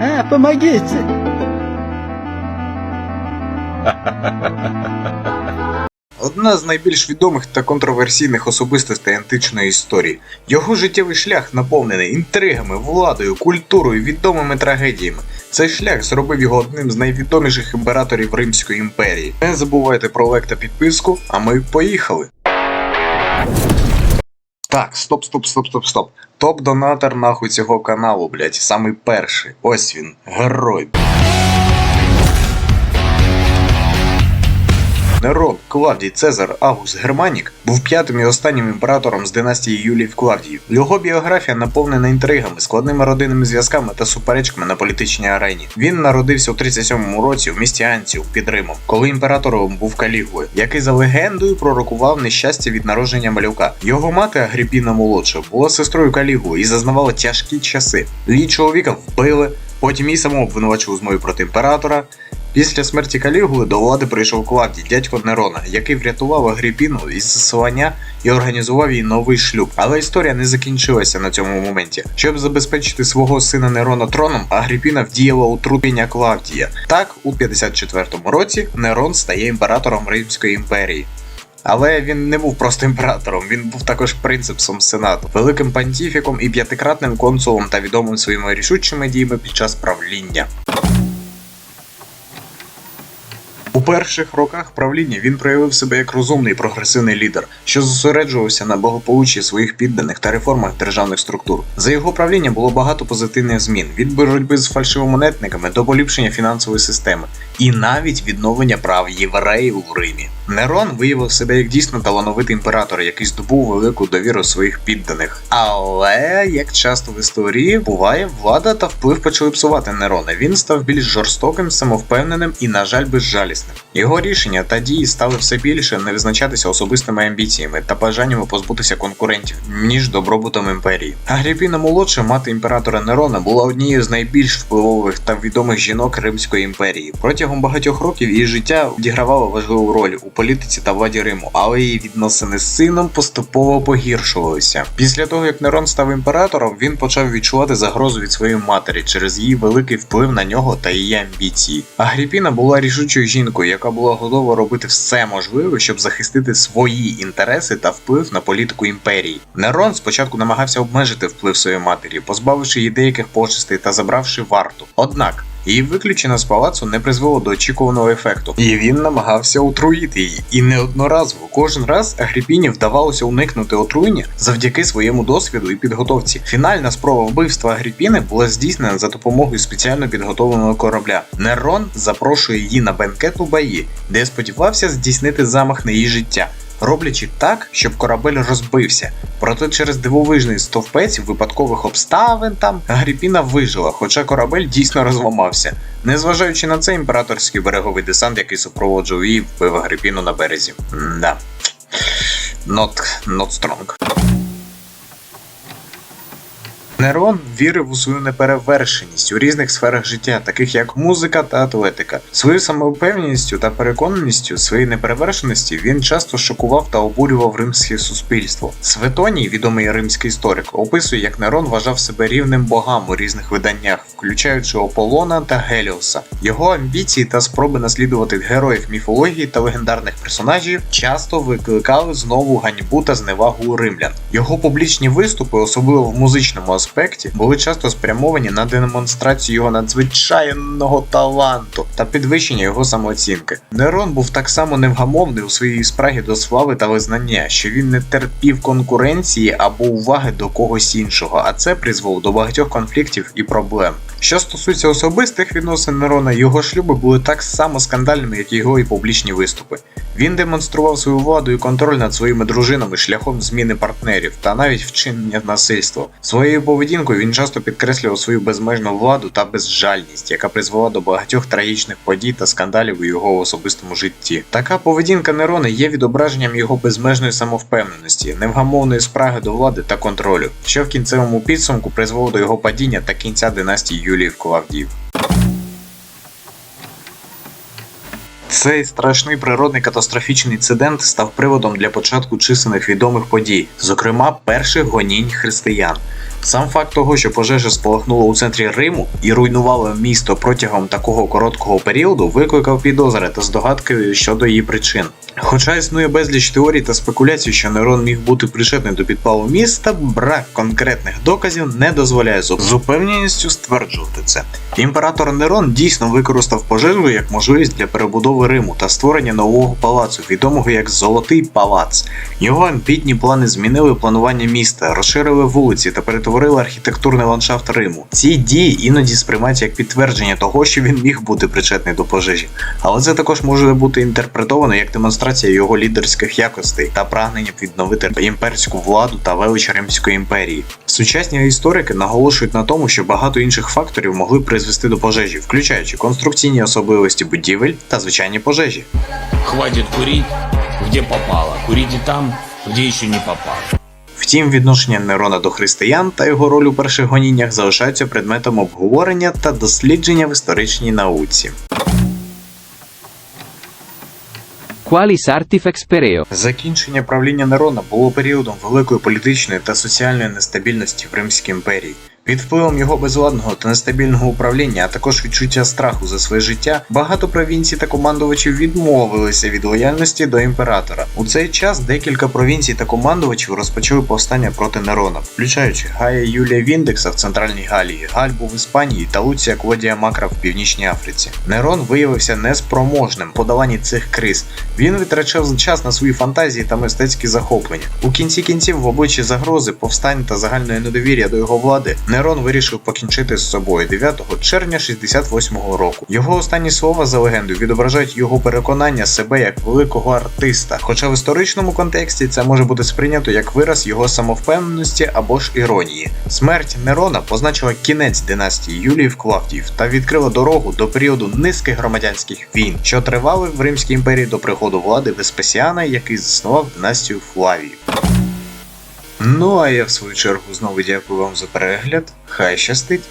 А, помогите! Одна з найбільш відомих та контроверсійних особистостей античної історії. Його життєвий шлях наповнений інтригами, владою, культурою, відомими трагедіями. Цей шлях зробив його одним з найвідоміших імператорів Римської імперії. Не забувайте про лайк та підписку, а ми поїхали. Так, стоп, стоп, стоп, стоп, стоп. Топ-донатор нахуй цього каналу, блять, самий перший. Ось він, герой. Нерон, Клавдій, Цезар, Август, Германік був п'ятим і останнім імператором з династії Юліїв Клавдіїв. Його біографія наповнена інтригами, складними родинними зв'язками та суперечками на політичній арені. Він народився у 37-му році в місті Анціу під Римом, коли імператором був Калігула, який за легендою пророкував нещастя від народження малюка. Його мати Агріпіна молодша була сестрою Калігули і зазнавала тяжкі часи. Її чоловіка вбили. Потім її самого обвинувачували змою проти імператора. Після смерті Калігули до влади прийшов Клавдій, дядько Нерона, який врятував Агріпіну із заселення і організував їй новий шлюб. Але історія не закінчилася на цьому моменті. Щоб забезпечити свого сина Нерона троном, Агріпіна вдіяла утруднення Клавдія. Так, у 54-му році Нерон стає імператором Римської імперії. Але він не був просто імператором, він був також принципсом сенату, великим пантіфіком і п'ятикратним консулом та відомим своїми рішучими діями під час правління. Перших роках правління він проявив себе як розумний прогресивний лідер, що зосереджувався на благополуччі своїх підданих та реформах державних структур. За його правління було багато позитивних змін від боротьби з фальшивомонетниками до поліпшення фінансової системи і навіть відновлення прав євреїв у Римі. Нерон виявив себе як дійсно талановитий імператор, який здобув велику довіру своїх підданих. Але як часто в історії буває, влада та вплив почали псувати Нерона. Він став більш жорстоким, самовпевненим і, на жаль, безжалісним. Його рішення та дії стали все більше не визначатися особистими амбіціями та бажаннями позбутися конкурентів, ніж добробутом імперії. Агріпіна молодша, мати імператора Нерона, була однією з найбільш впливових та відомих жінок Римської імперії. Протягом багатьох років її життя відігравало важливу роль у політиці та владі Риму, але її відносини з сином поступово погіршувалися. Після того, як Нерон став імператором, він почав відчувати загрозу від своєї матері через її великий вплив на нього та її амбіції. Агріпіна була рішучою жінкою, яка була готова робити все можливе, щоб захистити свої інтереси та вплив на політику імперії. Нерон спочатку намагався обмежити вплив своєї матері, позбавивши її деяких почестей та забравши варту. Однак. Її виключення з палацу не призвело до очікуваного ефекту, і він намагався отруїти її. І неодноразово кожен раз Агріпіні вдавалося уникнути отруєння завдяки своєму досвіду і підготовці. Фінальна спроба вбивства Агріпіни була здійснена за допомогою спеціально підготовленого корабля. Нерон запрошує її на бенкет у баї, де сподівався здійснити замах на її життя. Роблячи так, щоб корабель розбився. Проте через дивовижний стовпець випадкових обставин там Агріпіна вижила, хоча корабель дійсно розламався. Незважаючи на це, імператорський береговий десант, який супроводжував її, вбив Агріпіну на березі. Да. Not, not strong. Нерон вірив у свою неперевершеність у різних сферах життя, таких як музика та атлетика. Своєю самовпевненістю та переконаністю своєї неперевершеності він часто шокував та обурював римське суспільство. Светоній, відомий римський історик, описує, як Нерон вважав себе рівним богам у різних виданнях, включаючи Ополона та Геліоса. Його амбіції та спроби наслідувати героїв міфології та легендарних персонажів часто викликали знову ганьбу та зневагу римлян. Його публічні виступи, особливо в музичному аспекті, були часто спрямовані на демонстрацію його надзвичайного таланту та підвищення його самооцінки. Нерон був так само невгамовний у своїй спрагі до слави та визнання, що він не терпів конкуренції або уваги до когось іншого, а це призвело до багатьох конфліктів і проблем. Що стосується особистих відносин Нерона, його шлюби були так само скандальними, як і його і публічні виступи. Він демонстрував свою владу і контроль над своїми дружинами шляхом зміни партнерів та навіть вчинення насильства. Своєю поведінкою він часто підкреслював свою безмежну владу та безжальність, яка призвела до багатьох трагічних подій та скандалів у його особистому житті. Така поведінка Нерона є відображенням його безмежної самовпевненості, невгамовної спраги до влади та контролю, що в кінцевому підсумку призвело до його падіння та кінця династії Юліїв Ковардів. Цей страшний природний катастрофічний інцидент став приводом для початку численних відомих подій, зокрема перших гонінь християн. Сам факт того, що пожежа спалахнула у центрі Риму і руйнувала місто протягом такого короткого періоду, викликав підозри та здогадки щодо її причин. Хоча існує безліч теорій та спекуляцій, що Нерон міг бути причетний до підпалу міста, брак конкретних доказів не дозволяє з упевненістю стверджувати це. Імператор Нерон дійсно використав пожежу як можливість для перебудови Риму та створення нового палацу, відомого як Золотий Палац. Його амбітні плани змінили планування міста, розширили вулиці та перетворили архітектурний ландшафт Риму. Ці дії іноді сприймаються як підтвердження того, що він міг бути причетний до пожежі, але це також може бути інтерпретовано як демонстрація його лідерських якостей та прагнення відновити імперську владу та велич Римської імперії. Сучасні історики наголошують на тому, що багато інших факторів могли призвести до пожежі, включаючи конструкційні особливості будівель та звичайні пожежі. Хватит курить, где попало. Курите там, где еще не попало. Втім, відношення Нерона до християн та його роль у перших гоніннях залишаються предметом обговорення та дослідження в історичній науці. Qualis artifex pereo. Закінчення правління Нерона було періодом великої політичної та соціальної нестабільності в Римській імперії. Під впливом його безладного та нестабільного управління, а також відчуття страху за своє життя, багато провінцій та командувачів відмовилися від лояльності до імператора. У цей час декілька провінцій та командувачів розпочали повстання проти Нерона, включаючи Гая Юлія Віндекса в Центральній Галії, Гальбу в Іспанії та Луція Клодія Макра в Північній Африці. Нерон виявився неспроможним в подоланні цих криз. Він витрачав час на свої фантазії та мистецькі захоплення. У кінці кінців, в обличчі загрози, повстань та загальної недовір'я до його влади, Нерон вирішив покінчити з собою 9 червня 68-го року. Його останні слова за легендою відображають його переконання себе як великого артиста. Хоча в історичному контексті це може бути сприйнято як вираз його самовпевненості або ж іронії. Смерть Нерона позначила кінець династії Юліїв Клавдіїв та відкрила дорогу до періоду низки громадянських війн, що тривали в Римській імперії до приходу влади Веспасіана, який заснував династію Флавіїв. Ну а я в свою чергу знову дякую вам за перегляд. Хай щастить!